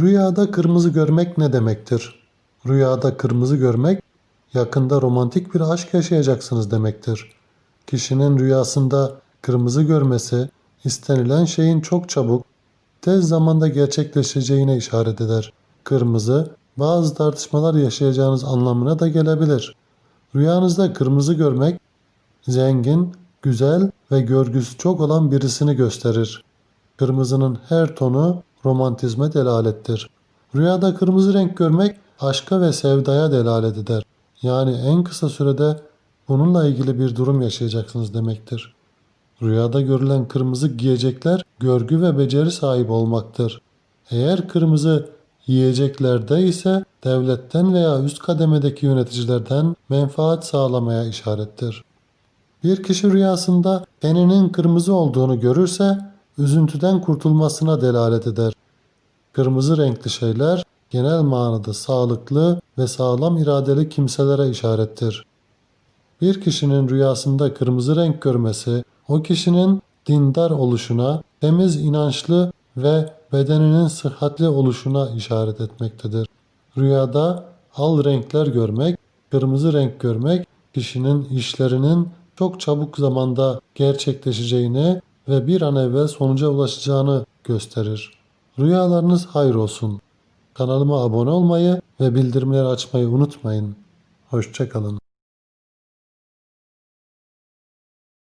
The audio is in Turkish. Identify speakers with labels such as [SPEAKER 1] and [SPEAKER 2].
[SPEAKER 1] Rüyada kırmızı görmek ne demektir? Rüyada kırmızı görmek yakında romantik bir aşk yaşayacaksınız demektir. Kişinin rüyasında kırmızı görmesi istenilen şeyin çok çabuk, tez zamanda gerçekleşeceğine işaret eder. Kırmızı bazı tartışmalar yaşayacağınız anlamına da gelebilir. Rüyanızda kırmızı görmek zengin, güzel ve görgüsü çok olan birisini gösterir. Kırmızının her tonu romantizme delalettir. Rüyada kırmızı renk görmek aşka ve sevdaya delalet eder. Yani en kısa sürede bununla ilgili bir durum yaşayacaksınız demektir. Rüyada görülen kırmızı giyecekler görgü ve beceri sahibi olmaktır. Eğer kırmızı yiyeceklerde ise devletten veya üst kademedeki yöneticilerden menfaat sağlamaya işarettir. Bir kişi rüyasında teninin kırmızı olduğunu görürse üzüntüden kurtulmasına delalet eder. Kırmızı renkli şeyler genel manada sağlıklı ve sağlam iradeli kimselere işarettir. Bir kişinin rüyasında kırmızı renk görmesi o kişinin dindar oluşuna, temiz inançlı ve bedeninin sıhhatli oluşuna işaret etmektedir. Rüyada al renkler görmek, kırmızı renk görmek kişinin işlerinin çok çabuk zamanda gerçekleşeceğini ve bir an evvel sonuca ulaşacağını gösterir. Rüyalarınız hayır olsun. Kanalıma abone olmayı ve bildirimleri açmayı unutmayın. Hoşçakalın.